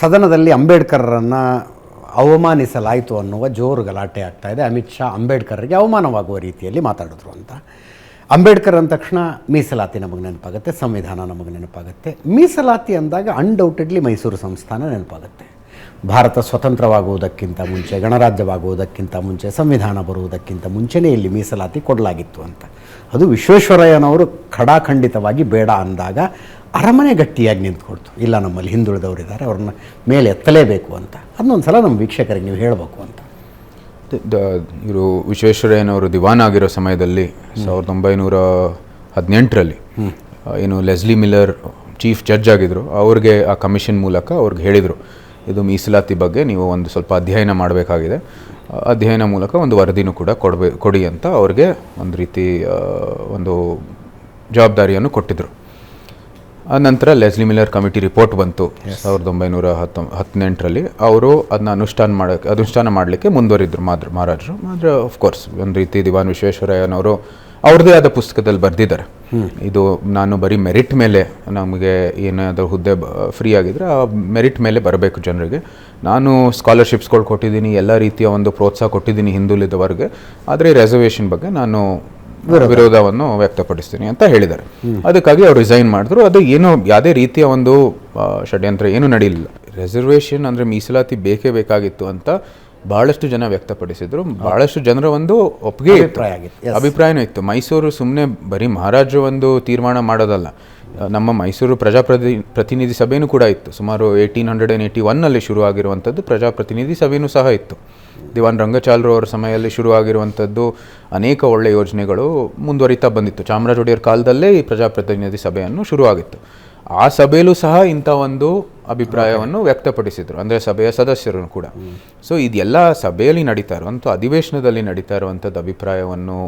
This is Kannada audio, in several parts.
ಸದನದಲ್ಲಿ ಅಂಬೇಡ್ಕರ್ರನ್ನು ಅವಮಾನಿಸಲಾಯಿತು ಅನ್ನುವ ಜೋರು ಗಲಾಟೆ ಆಗ್ತಾ ಇದೆ. ಅಮಿತ್ ಶಾ ಅಂಬೇಡ್ಕರ್ಗೆ ಅವಮಾನವಾಗುವ ರೀತಿಯಲ್ಲಿ ಮಾತಾಡಿದ್ರು ಅಂತ. ಅಂಬೇಡ್ಕರ್ ಅಂದ ತಕ್ಷಣ ಮೀಸಲಾತಿ ನಮಗೆ ನೆನಪಾಗುತ್ತೆ, ಸಂವಿಧಾನ ನಮಗೆ ನೆನಪಾಗುತ್ತೆ. ಮೀಸಲಾತಿ ಅಂದಾಗ ಅನ್ಡೌಟೆಡ್ಲಿ ಮೈಸೂರು ಸಂಸ್ಥಾನ ನೆನಪಾಗುತ್ತೆ. ಭಾರತ ಸ್ವತಂತ್ರವಾಗುವುದಕ್ಕಿಂತ ಮುಂಚೆ ಗಣರಾಜ್ಯವಾಗುವುದಕ್ಕಿಂತ ಮುಂಚೆ ಸಂವಿಧಾನ ಬರುವುದಕ್ಕಿಂತ ಮುಂಚೆನೇ ಇಲ್ಲಿ ಮೀಸಲಾತಿ ಕೊಡಲಾಗಿತ್ತು ಅಂತ. ಅದು ವಿಶ್ವೇಶ್ವರಯ್ಯನವರು ಖಡಾಖಂಡಿತವಾಗಿ ಬೇಡ ಅಂದಾಗ ಅರಮನೆ ಗಟ್ಟಿಯಾಗಿ ನಿಂತ್ಕೊಡ್ತು. ಇಲ್ಲ ನಮ್ಮಲ್ಲಿ ಹಿಂದುಳಿದವರಿದ್ದಾರೆ ಅವ್ರನ್ನ ಮೇಲೆ ಎತ್ತಲೇಬೇಕು ಅಂತ. ಅದನ್ನೊಂದು ಸಲ ನಮ್ಮ ವೀಕ್ಷಕರಿಗೆ ನೀವು ಹೇಳಬೇಕು ಅಂತ. ಇವರು ವಿಶ್ವೇಶ್ವರಯ್ಯನವರು ದಿವಾನ್ ಆಗಿರೋ ಸಮಯದಲ್ಲಿ ಸಾವಿರದ ಒಂಬೈನೂರ ಹದಿನೆಂಟರಲ್ಲಿ ಏನು ಲೆಸ್ಲಿ ಮಿಲ್ಲರ್ ಚೀಫ್ ಜಡ್ಜ್ ಆಗಿದ್ರು. ಅವ್ರಿಗೆ ಆ ಕಮಿಷನ್ ಮೂಲಕ ಅವ್ರಿಗೆ ಹೇಳಿದರು. ಇದು ಮೀಸಲಾತಿ ಬಗ್ಗೆ ನೀವು ಒಂದು ಸ್ವಲ್ಪ ಅಧ್ಯಯನ ಮಾಡಬೇಕಾಗಿದೆ. ಅಧ್ಯಯನ ಮೂಲಕ ಒಂದು ವರದಿನೂ ಕೂಡ ಕೊಡಬೇ ಕೊಡಿ ಅಂತ ಅವ್ರಿಗೆ ಒಂದು ರೀತಿ ಒಂದು ಜವಾಬ್ದಾರಿಯನ್ನು ಕೊಟ್ಟಿದ್ದರು ಆ ನಂತರ ಲೆಸ್ಲಿ ಮಿಲ್ಲರ್ ಕಮಿಟಿ ರಿಪೋರ್ಟ್ ಬಂತು ಸಾವಿರದ ಒಂಬೈನೂರ ಹತ್ತೊ ಹದಿನೆಂಟರಲ್ಲಿ. ಅವರು ಅದನ್ನ ಅನುಷ್ಠಾನ ಮಾಡೋಕ್ಕೆ ಅನುಷ್ಠಾನ ಮಾಡಲಿಕ್ಕೆ ಮುಂದುವರಿದ್ರು ಮಾದ್ರ ಮಹಾರಾಜರು. ಆಫ್ ಕೋರ್ಸ್ ಒಂದು ರೀತಿ ದಿವಾನ್ ವಿಶ್ವೇಶ್ವರಯ್ಯನವರು ಅವ್ರದ್ದೇ ಆದ ಪುಸ್ತಕದಲ್ಲಿ ಬರೆದಿದ್ದಾರೆ. ಇದು ನಾನು ಬರೀ ಮೆರಿಟ್ ಮೇಲೆ ನಮಗೆ ಏನಾದರೂ ಹುದ್ದೆ ಫ್ರೀ ಆಗಿದ್ರೆ ಆ ಮೆರಿಟ್ ಮೇಲೆ ಬರಬೇಕು ಜನರಿಗೆ. ನಾನು ಸ್ಕಾಲರ್ಶಿಪ್ಸ್ಗಳು ಕೊಟ್ಟಿದ್ದೀನಿ ಎಲ್ಲ ರೀತಿಯ ಒಂದು ಪ್ರೋತ್ಸಾಹ ಕೊಟ್ಟಿದ್ದೀನಿ ಹಿಂದುಳಿದವರಿಗೆ. ಆದರೆ ರೆಸರ್ವೇಷನ್ ಬಗ್ಗೆ ನಾನು ವಿರೋಧವನ್ನು ವ್ಯಕ್ತಪಡಿಸ್ತೀನಿ ಅಂತ ಹೇಳಿದ್ದಾರೆ. ಅದಕ್ಕಾಗಿ ಅವ್ರು ರಿಸೈನ್ ಮಾಡಿದ್ರು. ಅದು ಏನು ಯಾವುದೇ ರೀತಿಯ ಒಂದು ಷಡ್ಯಂತ್ರ ಏನು ನಡೆಯಲಿಲ್ಲ ರೆಸರ್ವೇಷನ್ ಅಂದರೆ ಮೀಸಲಾತಿ ಬೇಕೇ ಬೇಕಾಗಿತ್ತು ಅಂತ ಬಹಳಷ್ಟು ಜನ ವ್ಯಕ್ತಪಡಿಸಿದ್ರು. ಬಹಳಷ್ಟು ಜನರ ಒಂದು ಒಪ್ಪಿಗೆ ಅಭಿಪ್ರಾಯ ಆಗಿತ್ತು. ಅಭಿಪ್ರಾಯನೂ ಇತ್ತು. ಮೈಸೂರು ಸುಮ್ಮನೆ ಬರೀ ಮಹಾರಾಜರು ಒಂದು ತೀರ್ಮಾನ ಮಾಡೋದಲ್ಲ. ನಮ್ಮ ಮೈಸೂರು ಪ್ರಜಾಪ್ರತಿ ಪ್ರತಿನಿಧಿ ಸಭೆನೂ ಕೂಡ ಇತ್ತು. ಸುಮಾರು ಏಯ್ಟೀನ್ ಹಂಡ್ರೆಡ್ ಆ್ಯಂಡ್ ಏಯ್ಟಿ ಒನ್ನಲ್ಲಿ ಶುರುವಾಗಿರುವಂಥದ್ದು ಪ್ರಜಾಪ್ರತಿನಿಧಿ ಸಭೆಯೂ ಸಹ ಇತ್ತು. ದಿವಾನ್ ರಂಗಚಾಲರು ಅವರ ಸಮಯದಲ್ಲಿ ಶುರುವಾಗಿರುವಂಥದ್ದು ಅನೇಕ ಒಳ್ಳೆಯ ಯೋಜನೆಗಳು ಮುಂದುವರಿತಾ ಬಂದಿತ್ತು. ಚಾಮರಾಜ ಒಡೆಯರ್ ಕಾಲದಲ್ಲೇ ಈ ಪ್ರಜಾಪ್ರತಿನಿಧಿ ಸಭೆಯನ್ನು ಶುರುವಾಗಿತ್ತು. ಆ ಸಭೆಯಲ್ಲೂ ಸಹ ಇಂಥ ಒಂದು ಅಭಿಪ್ರಾಯವನ್ನು ವ್ಯಕ್ತಪಡಿಸಿದರು ಅಂದರೆ ಸಭೆಯ ಸದಸ್ಯರು ಕೂಡ. ಸೊ ಇದೆಲ್ಲ ಸಭೆಯಲ್ಲಿ ನಡೀತಾ ಇರುವಂಥ ಅಧಿವೇಶನದಲ್ಲಿ ನಡೀತಾ ಇರುವಂಥದ್ದು ಅಭಿಪ್ರಾಯವನ್ನು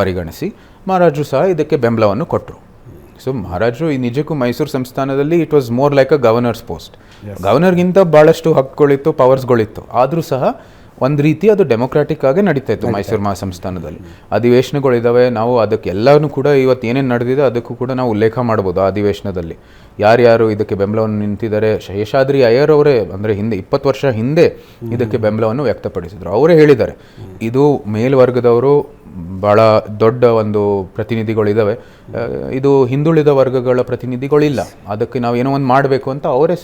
ಪರಿಗಣಿಸಿ ಮಹಾರಾಜರು ಸಹ ಇದಕ್ಕೆ ಬೆಂಬಲವನ್ನು ಕೊಟ್ಟರು. ಸೊ ಮಹಾರಾಜರು ಈ ನಿಜಕ್ಕೂ ಮೈಸೂರು ಸಂಸ್ಥಾನದಲ್ಲಿ it was more like a governor's post ಗವರ್ನರ್ಗಿಂತ ಭಾಳಷ್ಟು ಹಕ್ಕುಗಳಿತ್ತು ಪವರ್ಸ್ಗಳಿತ್ತು ಆದರೂ ಸಹ ಒಂದು ರೀತಿ ಅದು ಡೆಮೊಕ್ರಾಟಿಕ್ ಆಗಿ ನಡೀತಾ ಇತ್ತು. ಮೈಸೂರು ಮಹಾಸಂಸ್ಥಾನದಲ್ಲಿ ಅಧಿವೇಶನಗಳಿದ್ದಾವೆ ನಾವು ಅದಕ್ಕೆ ಎಲ್ಲನೂ ಕೂಡ ಇವತ್ತು ಏನೇನು ನಡೆದಿದೆ ಅದಕ್ಕೂ ಕೂಡ ನಾವು ಉಲ್ಲೇಖ ಮಾಡ್ಬೋದು ಆ ಅಧಿವೇಶನದಲ್ಲಿ. ಯಾರ್ಯಾರು ಇದಕ್ಕೆ ಬೆಂಬಲವನ್ನು ನಿಂತಿದ್ದಾರೆ ಶೇಷಾದ್ರಿ ಅಯ್ಯರ್ ಅವರೇ ಅಂದರೆ ಹಿಂದೆ ಇಪ್ಪತ್ತು ವರ್ಷ ಹಿಂದೆ ಇದಕ್ಕೆ ಬೆಂಬಲವನ್ನು ವ್ಯಕ್ತಪಡಿಸಿದರು. ಅವರೇ ಹೇಳಿದ್ದಾರೆ ಇದು ಮೇಲ್ವರ್ಗದವರು ಭಾಳ ದೊಡ್ಡ ಒಂದು ಪ್ರತಿನಿಧಿಗಳಿದ್ದಾವೆ ಇದು ಹಿಂದುಳಿದ ವರ್ಗಗಳ ಪ್ರತಿನಿಧಿಗಳಿಲ್ಲ. ಅದಕ್ಕೆ ನಾವು ಏನೋ ಒಂದು ಮಾಡಬೇಕು ಅಂತ ಅವರೇ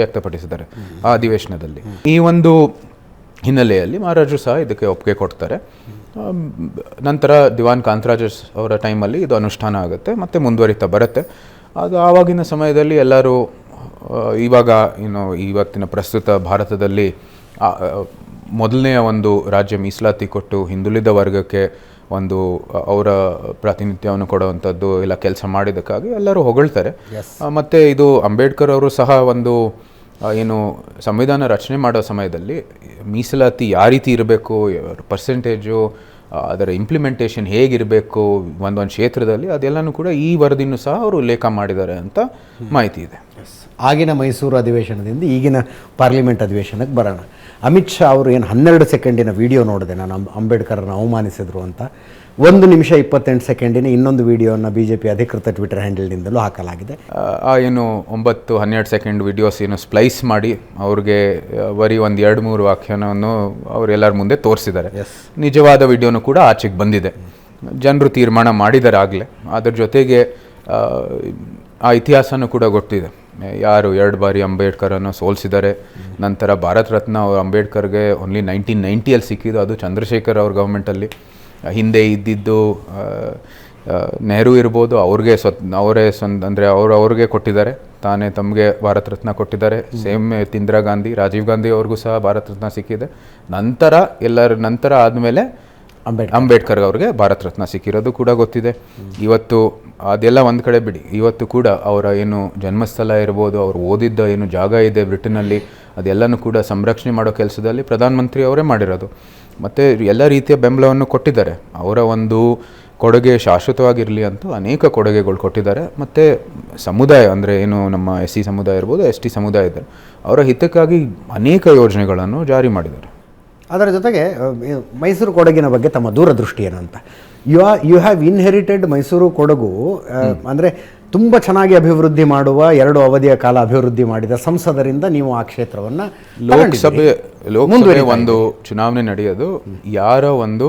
ವ್ಯಕ್ತಪಡಿಸಿದ್ದಾರೆ ಆ ಅಧಿವೇಶನದಲ್ಲಿ. ಈ ಒಂದು ಹಿನ್ನೆಲೆಯಲ್ಲಿ ಮಹಾರಾಜರು ಸಹ ಇದಕ್ಕೆ ಒಪ್ಪಿಗೆ ಕೊಡ್ತಾರೆ. ನಂತರ ದಿವಾನ್ ಕಾಂತರಾಜಸ್ ಅವರ ಟೈಮಲ್ಲಿ ಇದು ಅನುಷ್ಠಾನ ಆಗುತ್ತೆ ಮತ್ತು ಮುಂದುವರಿತಾ ಬರುತ್ತೆ. ಅದು ಆವಾಗಿನ ಸಮಯದಲ್ಲಿ ಎಲ್ಲರೂ ಇವಾಗ ಏನು ಇವತ್ತಿನ ಪ್ರಸ್ತುತ ಭಾರತದಲ್ಲಿ ಮೊದಲನೆಯ ಒಂದು ರಾಜ್ಯ ಮೀಸಲಾತಿ ಕೊಟ್ಟು ಹಿಂದುಳಿದ ವರ್ಗಕ್ಕೆ ಒಂದು ಅವರ ಪ್ರಾತಿನಿಧ್ಯವನ್ನು ಕೊಡುವಂಥದ್ದು ಇಲ್ಲ ಕೆಲಸ ಮಾಡಿದ್ದಕ್ಕಾಗಿ ಎಲ್ಲರೂ ಹೊಗಳ್ತಾರೆ. ಮತ್ತು ಇದು ಅಂಬೇಡ್ಕರ್ ಅವರು ಸಹ ಒಂದು ಏನು ಸಂವಿಧಾನ ರಚನೆ ಮಾಡೋ ಸಮಯದಲ್ಲಿ ಮೀಸಲಾತಿ ಯಾವ ರೀತಿ ಇರಬೇಕು ಪರ್ಸೆಂಟೇಜು ಅದರ ಇಂಪ್ಲಿಮೆಂಟೇಷನ್ ಹೇಗಿರಬೇಕು ಒಂದೊಂದು ಕ್ಷೇತ್ರದಲ್ಲಿ ಅದೆಲ್ಲನೂ ಕೂಡ ಈ ವರದಿನೂ ಸಹ ಅವರು ಉಲ್ಲೇಖ ಮಾಡಿದ್ದಾರೆ ಅಂತ ಮಾಹಿತಿ ಇದೆ. ಆಗಿನ ಮೈಸೂರು ಅಧಿವೇಶನದಿಂದ ಈಗಿನ ಪಾರ್ಲಿಮೆಂಟ್ ಅಧಿವೇಶನಕ್ಕೆ ಬರೋಣ. ಅಮಿತ್ ಶಾ ಅವರು ಏನು ಹನ್ನೆರಡು ಸೆಕೆಂಡಿನ ವಿಡಿಯೋ ನೋಡಿದೆ. ನಾನು ಅಂಬೇಡ್ಕರನ್ನು ಅಂಬೇಡ್ಕರ್ನ ಅವಮಾನಿಸಿದ್ರು ಅಂತ. ಒಂದು ನಿಮಿಷ ಇಪ್ಪತ್ತೆಂಟು ಸೆಕೆಂಡಿನ ಇನ್ನೊಂದು ವಿಡಿಯೋನ ಬಿ ಜೆ ಪಿ ಅಧಿಕೃತ ಟ್ವಿಟರ್ ಹ್ಯಾಂಡಲ್ನಿಂದಲೂ ಹಾಕಲಾಗಿದೆ. ಆ, ಏನು ಒಂಬತ್ತು ಹನ್ನೆರಡು ಸೆಕೆಂಡ್ ವಿಡಿಯೋಸ್ ಏನು ಸ್ಪ್ಲೈಸ್ ಮಾಡಿ ಅವ್ರಿಗೆ ಬರೀ ಒಂದು ಎರಡು ಮೂರು ವ್ಯಾಖ್ಯಾನವನ್ನು ಅವರೆಲ್ಲರ ಮುಂದೆ ತೋರಿಸಿದ್ದಾರೆ. ನಿಜವಾದ ವಿಡಿಯೋನು ಕೂಡ ಆಚೆಗೆ ಬಂದಿದೆ. ಜನರು ತೀರ್ಮಾನ ಮಾಡಿದ್ದಾರೆ ಆಗಲೇ ಅದರ ಜೊತೆಗೆ ಆ ಇತಿಹಾಸನೂ ಕೂಡ ಗೊತ್ತಿದೆ. ಯಾರು ಎರಡು ಬಾರಿ ಅಂಬೇಡ್ಕರನ್ನು ಸೋಲಿಸಿದ್ದಾರೆ ನಂತರ ಭಾರತ ರತ್ನ ಅವರು ಅಂಬೇಡ್ಕರ್ಗೆ ಓನ್ಲಿ ನೈನ್ಟೀನ್ ನೈಂಟಿಯಲ್ಲಿ ಸಿಕ್ಕಿದ್ದು ಅದು ಚಂದ್ರಶೇಖರ್ ಅವ್ರ ಗೌರ್ಮೆಂಟಲ್ಲಿ ಹಿಂದೆ ಇದ್ದಿದ್ದು ನೆಹರು ಇರ್ಬೋದು ಅವ್ರಿಗೆ ಸ್ವತ್ ಅವರೇ ಸ್ವಂತ ಅಂದರೆ ಅವರು ಅವ್ರಿಗೆ ಕೊಟ್ಟಿದ್ದಾರೆ. ತಾನೇ ತಮಗೆ ಭಾರತ ರತ್ನ ಕೊಟ್ಟಿದ್ದಾರೆ. ಸೇಮ್ ಇಂದಿರಾ ಗಾಂಧಿ ರಾಜೀವ್ ಗಾಂಧಿ ಅವ್ರಿಗೂ ಸಹ ಭಾರತ ರತ್ನ ಸಿಕ್ಕಿದೆ. ನಂತರ ಎಲ್ಲರ ನಂತರ ಆದಮೇಲೆ ಅಂಬೇಡ್ಕರ್. ಅಂಬೇಡ್ಕರ್ ಅವ್ರಿಗೆ ಭಾರತ ರತ್ನ ಸಿಕ್ಕಿರೋದು ಕೂಡ ಗೊತ್ತಿದೆ. ಇವತ್ತು ಅದೆಲ್ಲ ಒಂದು ಕಡೆ ಬಿಡಿ. ಇವತ್ತು ಕೂಡ ಅವರ ಏನು ಜನ್ಮಸ್ಥಳ ಇರ್ಬೋದು, ಅವ್ರು ಓದಿದ್ದ ಏನು ಜಾಗ ಇದೆ ಬ್ರಿಟನ್ನಲ್ಲಿ, ಅದೆಲ್ಲನೂ ಕೂಡ ಸಂರಕ್ಷಣೆ ಮಾಡೋ ಕೆಲಸದಲ್ಲಿ ಪ್ರಧಾನಮಂತ್ರಿ ಅವರೇ ಮಾಡಿರೋದು. ಮತ್ತು ಎಲ್ಲ ರೀತಿಯ ಬೆಂಬಲವನ್ನು ಕೊಟ್ಟಿದ್ದಾರೆ. ಅವರ ಒಂದು ಕೊಡುಗೆ ಶಾಶ್ವತವಾಗಿರಲಿ ಅಂತೂ ಅನೇಕ ಕೊಡುಗೆಗಳು ಕೊಟ್ಟಿದ್ದಾರೆ. ಮತ್ತು ಸಮುದಾಯ ಅಂದರೆ ಏನು ನಮ್ಮ ಎಸ್ ಸಿ ಸಮುದಾಯ ಇರ್ಬೋದು, ಎಸ್ ಟಿ ಸಮುದಾಯ ಇದ್ದಾರೆ, ಅವರ ಹಿತಕ್ಕಾಗಿ ಅನೇಕ ಯೋಜನೆಗಳನ್ನು ಜಾರಿ ಮಾಡಿದ್ದಾರೆ. ಅದರ ಜೊತೆಗೆ ಮೈಸೂರು ಕೊಡಗಿನ ಬಗ್ಗೆ ತಮ್ಮ ದೂರದೃಷ್ಟಿ ಏನು ಅಂತ you are you have inherited Mysuru Kodagu ಅಂದರೆ ತುಂಬ ಚೆನ್ನಾಗಿ ಅಭಿವೃದ್ಧಿ ಮಾಡುವ ಎರಡು ಅವಧಿಯ ಕಾಲ ಅಭಿವೃದ್ಧಿ ಮಾಡಿದ ಸಂಸದರಿಂದ ನೀವು ಆ ಕ್ಷೇತ್ರವನ್ನು ಲೋಕಸಭೆ ಲೋಕಸಭೆ ಒಂದು ಚುನಾವಣೆ ನಡೆಯೋದು ಯಾರ ಒಂದು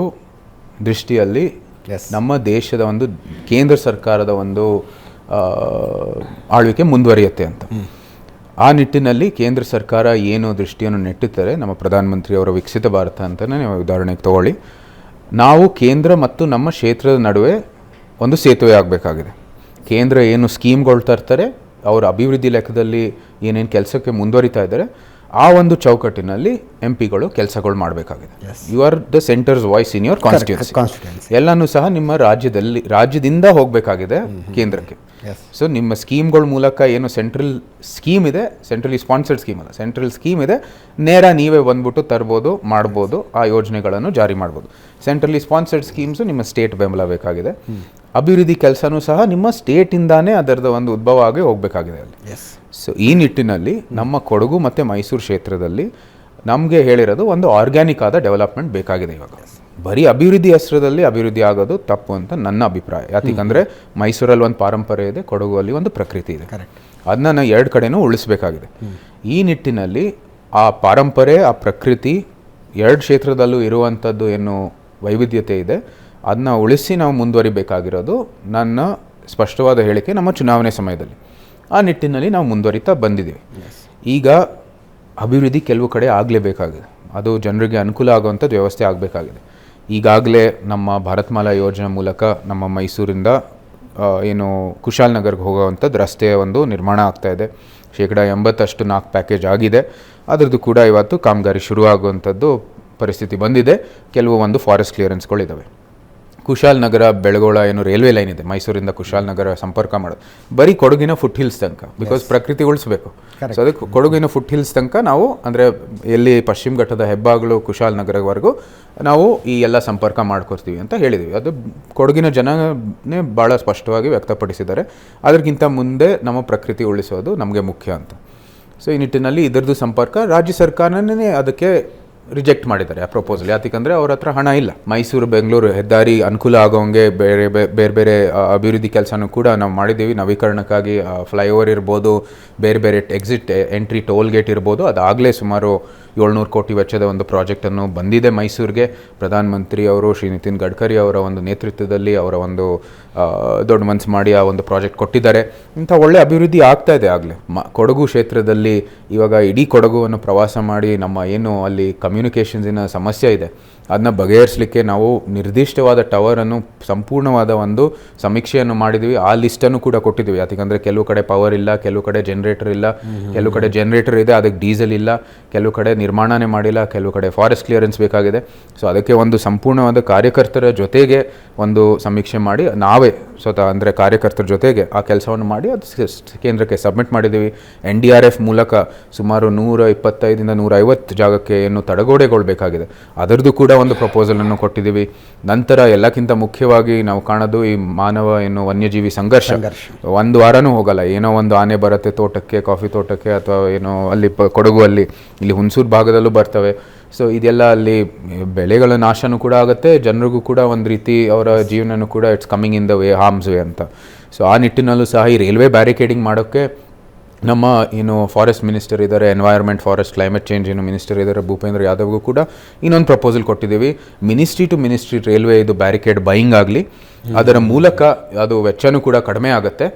ದೃಷ್ಟಿಯಲ್ಲಿ. ನಮ್ಮ ದೇಶದ ಒಂದು ಕೇಂದ್ರ ಸರ್ಕಾರದ ಒಂದು ಆಳ್ವಿಕೆ ಮುಂದುವರಿಯುತ್ತೆ ಅಂತ. ಆ ನಿಟ್ಟಿನಲ್ಲಿ ಕೇಂದ್ರ ಸರ್ಕಾರ ಏನು ದೃಷ್ಟಿಯನ್ನು ನೆಟ್ಟಿದ್ದಾರೆ ನಮ್ಮ ಪ್ರಧಾನಮಂತ್ರಿಯವರ ವಿಕಸಿತ ಭಾರತ ಅಂತಲೇ ನೀವು ಉದಾಹರಣೆಗೆ ತಗೊಳ್ಳಿ. ನಾವು ಕೇಂದ್ರ ಮತ್ತು ನಮ್ಮ ಕ್ಷೇತ್ರದ ನಡುವೆ ಒಂದು ಸೇತುವೆ ಆಗಬೇಕಾಗಿದೆ. ಕೇಂದ್ರ ಏನು ಸ್ಕೀಮ್ಗಳು ತರ್ತಾರೆ ಅವರ ಅಭಿವೃದ್ಧಿ ಲೆಕ್ಕದಲ್ಲಿ ಏನೇನು ಕೆಲಸಕ್ಕೆ ಮುಂದುವರಿತಾ ಇದ್ದಾರೆ ಆ ಒಂದು ಚೌಕಟ್ಟಿನಲ್ಲಿ ಎಂ ಪಿಗಳು ಕೆಲಸಗಳು ಮಾಡಬೇಕಾಗಿದೆ. You are the centre's voice in your constituency ಎಲ್ಲನೂ ಸಹ ನಿಮ್ಮ ರಾಜ್ಯದಲ್ಲಿ ರಾಜ್ಯದಿಂದ ಹೋಗಬೇಕಾಗಿದೆ ಕೇಂದ್ರಕ್ಕೆ. ಸೊ ನಿಮ್ಮ ಸ್ಕೀಮ್ಗಳ ಮೂಲಕ ಏನು ಸೆಂಟ್ರಲ್ ಸ್ಕೀಮ್ ಇದೆ? ಸೆಂಟ್ರಲಿ ಸ್ಪಾನ್ಸರ್ಡ್ ಸ್ಕೀಮ್ ಅಲ್ಲ. ಸೆಂಟ್ರಲ್ ಸ್ಕೀಮ್ ಇದೆ. ನೇರ ನೀವೇ ಬಂದ್ಬಿಟ್ಟು ತರ್ಬೋದು ಮಾಡ್ಬೋದು ಆ ಯೋಜನೆಗಳನ್ನು ಜಾರಿ ಮಾಡ್ಬೋದು. ಸೆಂಟ್ರಲಿ ಸ್ಪಾನ್ಸರ್ಡ್ ಸ್ಕೀಮ್ಸು ನಿಮ್ಮ ಸ್ಟೇಟ್ ಬೆಂಬಲ ಬೇಕಾಗಿದೆ. ಅಭಿವೃದ್ಧಿ ಕೆಲಸನೂ ಸಹ ನಿಮ್ಮ ಸ್ಟೇಟಿಂದಾನೇ ಅದರದ ಒಂದು ಉದ್ಭವ ಆಗಿ ಹೋಗಬೇಕಾಗಿದೆ ಅಲ್ಲಿ. ಸೊ ಈ ನಿಟ್ಟಿನಲ್ಲಿ ನಮ್ಮ ಕೊಡಗು ಮತ್ತು ಮೈಸೂರು ಕ್ಷೇತ್ರದಲ್ಲಿ ನಮಗೆ ಹೇಳಿರೋದು ಒಂದು ಆರ್ಗ್ಯಾನಿಕ್ ಆದ ಡೆವಲಪ್ಮೆಂಟ್ ಬೇಕಾಗಿದೆ ಇವಾಗ. ಬರೀ ಅಭಿವೃದ್ಧಿ ಹೆಸರದಲ್ಲಿ ಅಭಿವೃದ್ಧಿ ಆಗೋದು ತಪ್ಪು ಅಂತ ನನ್ನ ಅಭಿಪ್ರಾಯ. ಯಾಕಂದರೆ ಮೈಸೂರಲ್ಲಿ ಒಂದು ಪಾರಂಪರೆ ಇದೆ ಕೊಡಗುವಲ್ಲಿ ಒಂದು ಪ್ರಕೃತಿ ಇದೆ. ಕರೆಕ್ಟ್ ಅದನ್ನ ನಾವು ಎರಡು ಕಡೆನೂ ಉಳಿಸಬೇಕಾಗಿದೆ. ಈ ನಿಟ್ಟಿನಲ್ಲಿ ಆ ಪಾರಂಪರೆ ಆ ಪ್ರಕೃತಿ ಎರಡು ಕ್ಷೇತ್ರದಲ್ಲೂ ಇರುವಂಥದ್ದು ಏನು ವೈವಿಧ್ಯತೆ ಇದೆ. ಅದನ್ನ ಉಳಿಸಿ ನಾವು ಮುಂದುವರಿಬೇಕಾಗಿರೋದು ನನ್ನ ಸ್ಪಷ್ಟವಾದ ಹೇಳಿಕೆ ನಮ್ಮ ಚುನಾವಣೆ ಸಮಯದಲ್ಲಿ. ಆ ನಿಟ್ಟಿನಲ್ಲಿ ನಾವು ಮುಂದುವರಿತಾ ಬಂದಿದ್ದೀವಿ. ಈಗ ಅಭಿವೃದ್ಧಿ ಕೆಲವು ಕಡೆ ಆಗಲೇಬೇಕಾಗಿದೆ. ಅದು ಜನರಿಗೆ ಅನುಕೂಲ ಆಗುವಂಥದ್ದು ವ್ಯವಸ್ಥೆ ಆಗಬೇಕಾಗಿದೆ. ಈಗಾಗಲೇ ನಮ್ಮ ಭಾರತ್ಮಾಲಾ ಯೋಜನೆ ಮೂಲಕ ನಮ್ಮ ಮೈಸೂರಿಂದ ಏನು ಏನು ಕುಶಾಲನಗರ್ಗೆ ಹೋಗೋವಂಥದ್ದು ರಸ್ತೆಯ ಒಂದು ನಿರ್ಮಾಣ ಆಗ್ತಾ ಇದೆ. ಶೇಕಡ ಎಂಬತ್ತಷ್ಟು ನಾಲ್ಕು ಪ್ಯಾಕೇಜ್ ಆಗಿದೆ. ಅದರದ್ದು ಕೂಡ ಇವತ್ತು ಕಾಮಗಾರಿ ಶುರುವಾಗುವಂಥದ್ದು ಪರಿಸ್ಥಿತಿ ಬಂದಿದೆ. ಕೆಲವು ಒಂದು ಫಾರೆಸ್ಟ್ ಕ್ಲಿಯರೆನ್ಸ್ಗಳಿದ್ದಾವೆ ಕುಶಾಲನಗರ ಬೆಳಗೋಳ ಏನು ರೈಲ್ವೆ ಲೈನ್ ಇದೆ. ಮೈಸೂರಿಂದ ಕುಶಾಲನಗರ ಸಂಪರ್ಕ ಮಾಡೋದು. ಬರೀ ಕೊಡಗಿನ ಫುಟ್ ಹಿಲ್ಸ್ ತನಕ ಬಿಕಾಸ್ ಪ್ರಕೃತಿ ಉಳಿಸ್ಬೇಕು. ಸೊ ಅದಕ್ಕೆ ಕೊಡಗಿನ ಫುಟ್ ಹಿಲ್ಸ್ ತನಕ ನಾವು ಅಂದರೆ ಎಲ್ಲಿ ಪಶ್ಚಿಮ ಘಟ್ಟದ ಹೆಬ್ಬಾಗಲು ಕುಶಾಲ್ ನಗರವರೆಗೂ ನಾವು ಈ ಎಲ್ಲ ಸಂಪರ್ಕ ಮಾಡ್ಕೊಡ್ತೀವಿ ಅಂತ ಹೇಳಿದ್ವಿ. ಅದು ಕೊಡಗಿನ ಜನನೇ ಭಾಳ ಸ್ಪಷ್ಟವಾಗಿ ವ್ಯಕ್ತಪಡಿಸಿದ್ದಾರೆ. ಅದಕ್ಕಿಂತ ಮುಂದೆ ನಮ್ಮ ಪ್ರಕೃತಿ ಉಳಿಸೋದು ನಮಗೆ ಮುಖ್ಯ ಅಂತ. ಸೊ ಈ ನಿಟ್ಟಿನಲ್ಲಿ ಇದರದ್ದು ಸಂಪರ್ಕ ರಾಜ್ಯ ಸರ್ಕಾರನೇ ಅದಕ್ಕೆ ರಿಜೆಕ್ಟ್ ಮಾಡಿದ್ದಾರೆ ಆ ಪ್ರಪೋಸಲ್ ಯಾಕಂದರೆ ಅವ್ರ ಹತ್ರ ಹಣ ಇಲ್ಲ. ಮೈಸೂರು, ಬೆಂಗಳೂರು ಹೆದ್ದಾರಿ ಅನುಕೂಲ ಆಗೋಂಗೆ ಬೇರೆ ಬೇರೆ ಬೇರೆ ಅಭಿವೃದ್ಧಿ ಕೆಲಸನೂ ಕೂಡ ನಾವು ಮಾಡಿದ್ದೀವಿ. ನವೀಕರಣಕ್ಕಾಗಿ ಫ್ಲೈಓವರ್ ಇರ್ಬೋದು, ಬೇರೆ ಬೇರೆ ಎಕ್ಸಿಟ್ ಎಂಟ್ರಿ ಟೋಲ್ ಗೇಟ್ ಇರ್ಬೋದು. ಅದಾಗಲೇ ಸುಮಾರು ಏಳ್ನೂರು ಕೋಟಿ ವೆಚ್ಚದ ಒಂದು ಪ್ರಾಜೆಕ್ಟನ್ನು ಬಂದಿದೆ ಮೈಸೂರಿಗೆ. ಪ್ರಧಾನಮಂತ್ರಿ ಅವರು ಶ್ರೀ ನಿತಿನ್ ಗಡ್ಕರಿ ಅವರ ಒಂದು ನೇತೃತ್ವದಲ್ಲಿ ಅವರ ಒಂದು ದೊಡ್ಡ ಮನಸ್ಸು ಮಾಡಿ ಆ ಒಂದು ಪ್ರಾಜೆಕ್ಟ್ ಕೊಟ್ಟಿದ್ದಾರೆ. ಇಂಥ ಒಳ್ಳೆ ಅಭಿವೃದ್ಧಿ ಆಗ್ತಾ ಇದೆ ಆಗಲೇ. ಮ, ಕೊಡಗು ಕ್ಷೇತ್ರದಲ್ಲಿ ಇವಾಗ ಇಡೀ ಕೊಡಗುವನ್ನು ಪ್ರವಾಸ ಮಾಡಿ ನಮ್ಮ ಏನು ಅಲ್ಲಿ ಕಮ್ಯುನಿಕೇಷನ್ಸಿನ ಸಮಸ್ಯೆ ಇದೆ. ಅದನ್ನ ಬಗೆಹರಿಸಲಿಕ್ಕೆ ನಾವು ನಿರ್ದಿಷ್ಟವಾದ ಟವರನ್ನು ಸಂಪೂರ್ಣವಾದ ಒಂದು ಸಮೀಕ್ಷೆಯನ್ನು ಮಾಡಿದ್ವಿ. ಆ ಲಿಸ್ಟನ್ನು ಕೂಡ ಕೊಟ್ಟಿದ್ವಿ. ಯಾಕಂದರೆ ಕೆಲವು ಕಡೆ ಪವರ್ ಇಲ್ಲ, ಕೆಲವು ಕಡೆ ಜನರೇಟರ್ ಇಲ್ಲ, ಕೆಲವು ಕಡೆ ಜನರೇಟರ್ ಇದೆ, ಅದಕ್ಕೆ ಡೀಸೆಲ್ ಇಲ್ಲ, ಕೆಲವು ಕಡೆ ನಿರ್ಮಾಣನೇ ಮಾಡಿಲ್ಲ, ಕೆಲವು ಕಡೆ ಫಾರೆಸ್ಟ್ ಕ್ಲಿಯರೆನ್ಸ್ ಬೇಕಾಗಿದೆ. ಸೊ ಅದಕ್ಕೆ ಒಂದು ಸಂಪೂರ್ಣವಾದ ಕಾರ್ಯಕರ್ತರ ಜೊತೆಗೆ ಒಂದು ಸಮೀಕ್ಷೆ ಮಾಡಿ ನಾವೇ ಸ್ವತಃ ಅಂದರೆ ಕಾರ್ಯಕರ್ತರ ಜೊತೆಗೆ ಆ ಕೆಲಸವನ್ನು ಮಾಡಿ ಅದು ಕೇಂದ್ರಕ್ಕೆ ಸಬ್ಮಿಟ್ ಮಾಡಿದ್ದೀವಿ. ಎನ್ ಡಿ ಆರ್ ಎಫ್ ಮೂಲಕ ಸುಮಾರು ನೂರ ಇಪ್ಪತ್ತೈದಿಂದ ನೂರ ಐವತ್ತು ಜಾಗಕ್ಕೆ ಏನು ತಡೆಗೋಡೆಗೊಳ್ಬೇಕಾಗಿದೆ. ಅದರದ್ದು ಕೂಡ ಒಂದು ಪ್ರಪೋಸಲನ್ನು ಕೊಟ್ಟಿದ್ದೀವಿ. ನಂತರ ಎಲ್ಲಕ್ಕಿಂತ ಮುಖ್ಯವಾಗಿ ನಾವು ಕಾಣೋದು ಈ ಮಾನವ ಏನು ವನ್ಯಜೀವಿ ಸಂಘರ್ಷ. ಒಂದು ವಾರನೂ ಹೋಗಲ್ಲ. ಏನೋ ಒಂದು ಆನೆ ಬರುತ್ತೆ ತೋಟಕ್ಕೆ ಕಾಫಿ ತೋಟಕ್ಕೆ ಅಥವಾ ಏನೋ ಅಲ್ಲಿ ಪ ಕೊಡಗುವಲ್ಲಿ ಇಲ್ಲಿ ಹುಣಸೂರು ಭಾಗದಲ್ಲೂ ಬರ್ತವೆ. ಸೊ ಇದೆಲ್ಲ ಅಲ್ಲಿ ಬೆಳೆಗಳ ನಾಶನೂ ಕೂಡ ಆಗುತ್ತೆ, ಜನರಿಗೂ ಕೂಡ ಒಂದು ರೀತಿ ಅವರ ಜೀವನನೂ ಕೂಡ it's coming in the way harms way ಅಂತ. ಸೊ ಆ ನಿಟ್ಟಿನಲ್ಲೂ ಸಹ ಈ ರೈಲ್ವೆ ಬ್ಯಾರಿಕೇಡಿಂಗ್ ಮಾಡೋಕ್ಕೆ ನಮ್ಮ, ಏನು ಫಾರೆಸ್ಟ್ ಮಿನಿಸ್ಟರ್ ಇದ್ದಾರೆ ಎನ್ವೈರ್ಮೆಂಟ್ ಫಾರೆಸ್ಟ್ ಕ್ಲೈಮೇಟ್ ಚೇಂಜ್ ಏನು ಮಿನಿಸ್ಟರ್ ಇದ್ದಾರೆ, ಭೂಪೇಂದ್ರ ಯಾದವ್ಗೂ ಕೂಡ ಇನ್ನೊಂದು ಪ್ರಪೋಸಲ್ ಕೊಟ್ಟಿದ್ದೀವಿ. ಮಿನಿಸ್ಟ್ರಿ ಟು ಮಿನಿಸ್ಟ್ರಿ ರೈಲ್ವೆ ಇದು ಬ್ಯಾರಿಕೇಡ್ ಬೈಯಿಂಗ್ ಆಗಲಿ. ಅದರ ಮೂಲಕ ಅದು ವೆಚ್ಚನೂ ಕೂಡ ಕಡಿಮೆ ಆಗುತ್ತೆ.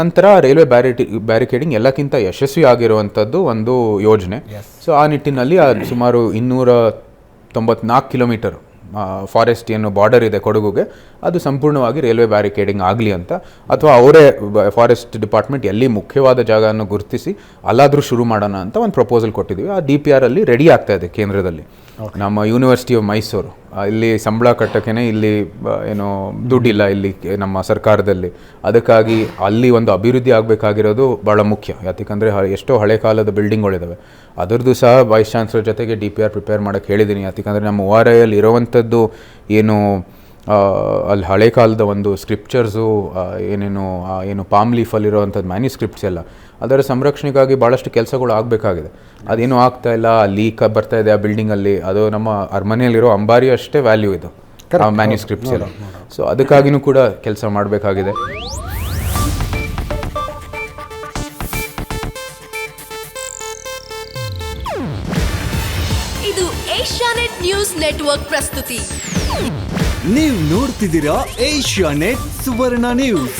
ನಂತರ ರೈಲ್ವೆ ಬ್ಯಾರಿಟಿ ಬ್ಯಾರಿಕೇಡಿಂಗ್ ಎಲ್ಲಕ್ಕಿಂತ ಯಶಸ್ವಿ ಆಗಿರುವಂಥದ್ದು ಒಂದು ಯೋಜನೆ. ಸೊ ಆ ನಿಟ್ಟಿನಲ್ಲಿ ಆ ಸುಮಾರು ಇನ್ನೂರ ತೊಂಬತ್ನಾಲ್ಕು ಕಿಲೋಮೀಟರ್ ಫಾರೆಸ್ಟ್ ಏನು ಬಾರ್ಡರ್ ಇದೆ ಕೊಡಗುಗೆ ಅದು ಸಂಪೂರ್ಣವಾಗಿ ರೈಲ್ವೆ ಬ್ಯಾರಿಕೇಡಿಂಗ್ ಆಗಲಿ ಅಂತ. ಅಥವಾ ಅವರೇ ಫಾರೆಸ್ಟ್ ಡಿಪಾರ್ಟ್ಮೆಂಟ್ ಎಲ್ಲಿ ಮುಖ್ಯವಾದ ಜಾಗವನ್ನು ಗುರುತಿಸಿ ಅಲ್ಲಾದರೂ ಶುರು ಮಾಡೋಣ ಅಂತ ಒಂದು ಪ್ರಪೋಸಲ್ ಕೊಟ್ಟಿದ್ದೀವಿ. ಆ ಡಿ ಪಿ ಆರ್ ಅಲ್ಲಿ ರೆಡಿ ಆಗ್ತಾ ಇದೆ ಕೇಂದ್ರದಲ್ಲಿ. ನಮ್ಮ ಯೂನಿವರ್ಸಿಟಿ ಆಫ್ ಮೈಸೂರು ಇಲ್ಲಿ ಸಂಬಳ ಕಟ್ಟೋಕ್ಕೇ ಇಲ್ಲಿ ಏನು ದುಡ್ಡಿಲ್ಲ ಇಲ್ಲಿ ನಮ್ಮ ಸರ್ಕಾರದಲ್ಲಿ. ಅದಕ್ಕಾಗಿ ಅಲ್ಲಿ ಒಂದು ಅಭಿವೃದ್ಧಿ ಆಗಬೇಕಾಗಿರೋದು ಭಾಳ ಮುಖ್ಯ. ಯಾಕಂದರೆ ಎಷ್ಟೋ ಹಳೆ ಕಾಲದ ಬಿಲ್ಡಿಂಗ್ಗಳಿದ್ದಾವೆ ಅದರದ್ದು ಸಹ ವೈಸ್ ಚಾನ್ಸಲರ್ ಜೊತೆಗೆ ಡಿ ಪಿ ಆರ್ ಪ್ರಿಪೇರ್ ಮಾಡೋಕ್ಕೆ ಹೇಳಿದ್ದೀನಿ ಯಾಕಂದರೆ ನಮ್ಮ ಓ ಆರ್ ಐಯಲ್ಲಿ ಇರುವಂಥದ್ದು ಏನು ಅಲ್ಲಿ ಹಳೆ ಕಾಲದ ಒಂದು ಸ್ಕ್ರಿಪ್ಚರ್ಸು ಏನೇನು ಏನು ಪಾಮ್ ಲೀಫಲ್ಲಿರುವಂಥದ್ದು ಮ್ಯಾನ್ಯುಸ್ಕ್ರಿಪ್ಟ್ಸ್ ಎಲ್ಲ. ಅದರ ಸಂರಕ್ಷಣೆಗಾಗಿ ಭಾಳಷ್ಟು ಕೆಲಸಗಳು ಆಗಬೇಕಾಗಿದೆ. ಅದೇನು ಆಗ್ತಾ ಇಲ್ಲ ಲೀಕ್ ಬರ್ತಾ ಇದೆ ಆ ಬಿಲ್ಡಿಂಗಲ್ಲಿ ಅದು ನಮ್ಮ ಅರಮನೆಯಲ್ಲಿರೋ ಅಂಬಾರಿ ಅಷ್ಟೇ ವ್ಯಾಲ್ಯೂ ಇದು. ಮ್ಯಾನ್ಯೂಸ್ಕ್ರಿಪ್ಟ್ಸ್ ಎಲ್ಲ. ಸೊ ಅದಕ್ಕಾಗಿನೂ ಕೂಡ ಕೆಲಸ ಮಾಡಬೇಕಾಗಿದೆ. ಇದು ಏಷ್ಯಾನೆಟ್ ನ್ಯೂಸ್ ನೆಟ್ವರ್ಕ್ ಪ್ರಸ್ತುತಿ. ನೀವು ನೋಡ್ತಿದ್ದೀರಾ ಏಷ್ಯಾನೆಟ್ ಸುವರ್ಣ ನ್ಯೂಸ್.